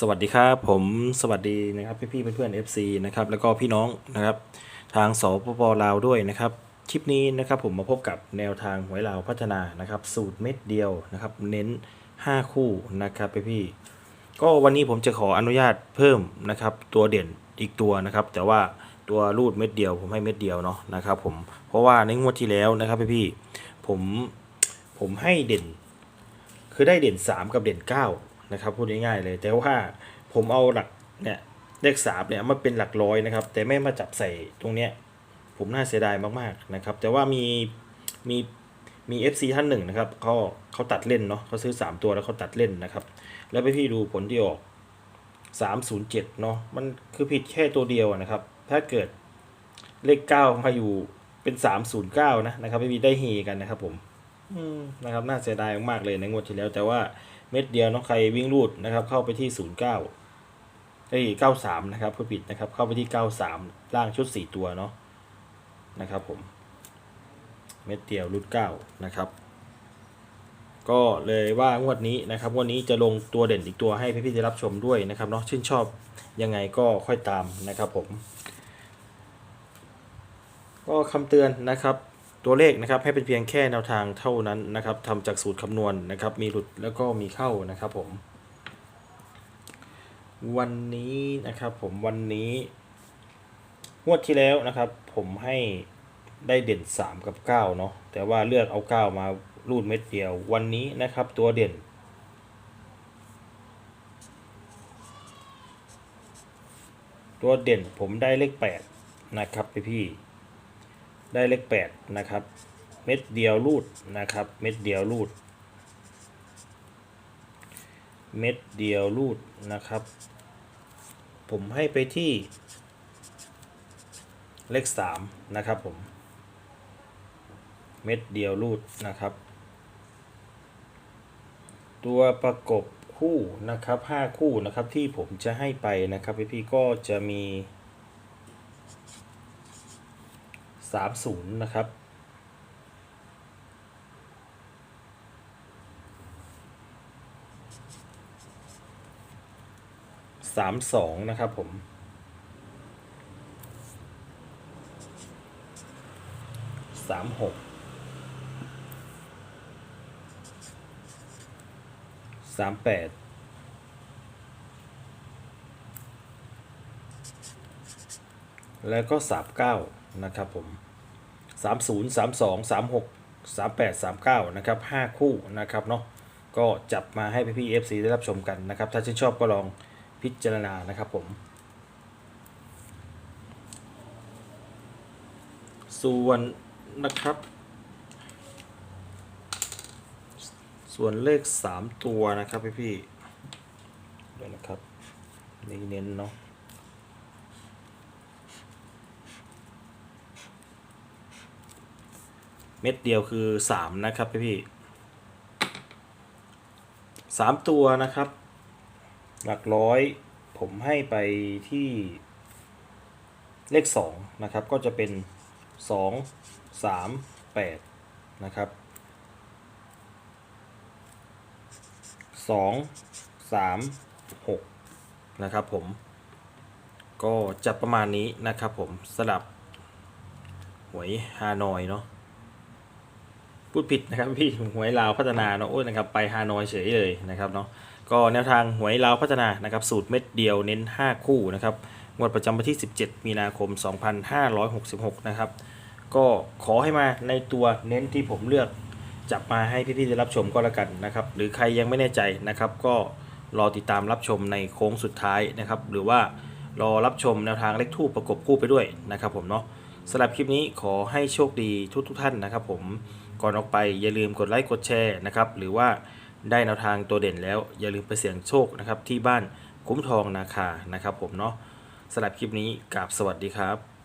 สวัสดีครับผมสวัสดีนะครับพี่ๆเพื่อนๆ FC นะครับแล้วก็พี่น้องนะครับทางสปปลาวด้วยนะครับคลิปนี้นะครับผมมาพบกับแนวทางหวยลาวพัฒนานะครับสูตรเม็ดเดียวนะครับเน้น 5 คู่นะครับพี่ๆก็วันนี้ผมจะขออนุญาตเพิ่มนะครับตัวเด่นอีกตัวนะครับแต่ว่าตัวรูดเม็ดเดียวผมให้เม็ดเดียวเนาะนะครับผมเพราะว่าในงวดที่แล้วนะครับพี่ๆผมผมให้เด่น คือได้เด่น 3 กับเด่น 9 นะครับพูดง่ายๆเลย แต่ว่าผมเอาหลักเนี่ยเลขสามเนี่ยมาเป็นหลักร้อยนะครับ แต่ไม่มาจับใส่ตรงเนี้ยผมน่าเสียดายมากๆนะครับ แต่ว่ามีมีมี FC ท่านหนึ่งนะครับเขาเขาตัดเล่นเนาะเขาซื้อ 3 ตัวแล้วเขาตัดเล่นนะครับ แล้วไปพี่ดูผลที่ออก 307 เนาะมันคือผิดแค่ตัวเดียวนะครับ ถ้าเกิดเลข 9 มาอยู่เป็น 309 นะนะครับพี่ได้เฮกันนะครับผมอืมนะครับน่าเสียดายมากๆเลยในงวดที่แล้วแต่ว่า เม็ดเดียวน้องใครวิ่งรูดนะครับ เข้าไปที่ 09เอ้ย93 นะครับผู้ผิดนะครับ เข้าไปที่ 93 ล่างชุด 4 ตัวเนาะนะครับผม เม็ดเดียวรูด9นะครับ ก็เลยว่างวดนี้นะครับงวดนี้จะลงตัวเด่นอีกตัวให้พี่ๆได้รับชมด้วยนะครับเนาะชื่นชอบยังไงก็ค่อยตามนะครับผม ก็คำเตือนนะครับ ตัวเลขนะครับให้เป็นเพียงแค่แนวทางเท่านั้นนะครับทำจากสูตรคำนวณนะครับ มีหลุดแล้วก็มีเข้านะครับผม วันนี้นะครับผมวันนี้งวดที่แล้วนะครับ ผมให้ได้เด่น 3 กับ 9 เนาะแต่ว่าเลือกเอา 9 มารูดเม็ดเดียว วันนี้นะครับตัวเด่น ตัวเด่นผมได้เลข 8 นะครับพี่พี่ ได้เลขแปดนะครับ เม็ดเดียวรูดนะครับ เม็ดเดียวรูด เม็ดเดียวรูดนะครับ ผมให้ไปที่ เลขสามนะครับผม เม็ดเดียวรูดนะครับ ตัวประกบคู่นะครับห้าคู่นะครับที่ผมจะให้ไปนะครับพี่ๆก็จะมี 30 นะครับ สามสองนะครับผมสามหกสามแปดแล้วก็สามเก้า นะครับผมสามศูนย์สามสองสามหกสามแปดสามเก้านะครับห้าคู่นะครับเนาะก็จับมาให้พี่พี่เอฟซีได้รับชมกันนะครับ ถ้าชื่นชอบก็ลองพิจารณานะครับผม ส่วนนะครับ ส่วนเลขสามตัวนะครับพี่พี่เดี๋ยวนะครับนี่เน้นเนาะ เม็ดเดียวคือสามนะครับพี่พี่สามตัวนะครับ หลักร้อยผมให้ไปที่เลขสองนะครับ ก็จะเป็นสองสามแปดนะครับสองสามหกนะครับผมก็จะประมาณนี้นะครับผมสลับหวยฮานอยเนาะ พูดผิดนะครับพี่หวยลาวพัฒนาเนาะโอ้ยนะครับไปฮานอยเฉยเลยนะครับเนาะก็แนวทางหวยลาวพัฒนานะครับสูตรเม็ดเดียวเน้น 5 คู่นะครับงวดประจำวันที่ 17 มีนาคม 2566 นะครับ ก็ขอให้มาในตัวเน้นที่ผมเลือกจับมาให้พี่ๆได้รับชมก็แล้วกันนะครับ หรือใครยังไม่แน่ใจนะครับ ก็รอติดตามรับชมในโค้งสุดท้ายนะครับ หรือว่ารอรับชมแนวทางเลขทูปประกบคู่ไปด้วยนะครับ ผมเนาะสำหรับคลิปนี้ขอให้โชคดีทุกทุกท่านนะครับ ผม ก่อนออกไปอย่าลืมกดไลค์กดแชร์นะครับหรือว่าได้แนวทางตัวเด่นแล้ว อย่าลืมไปเสี่ยงโชคนะครับที่บ้านคุ้มทองนาคานะครับผมเนาะสำหรับคลิปนี้กราบสวัสดีครับ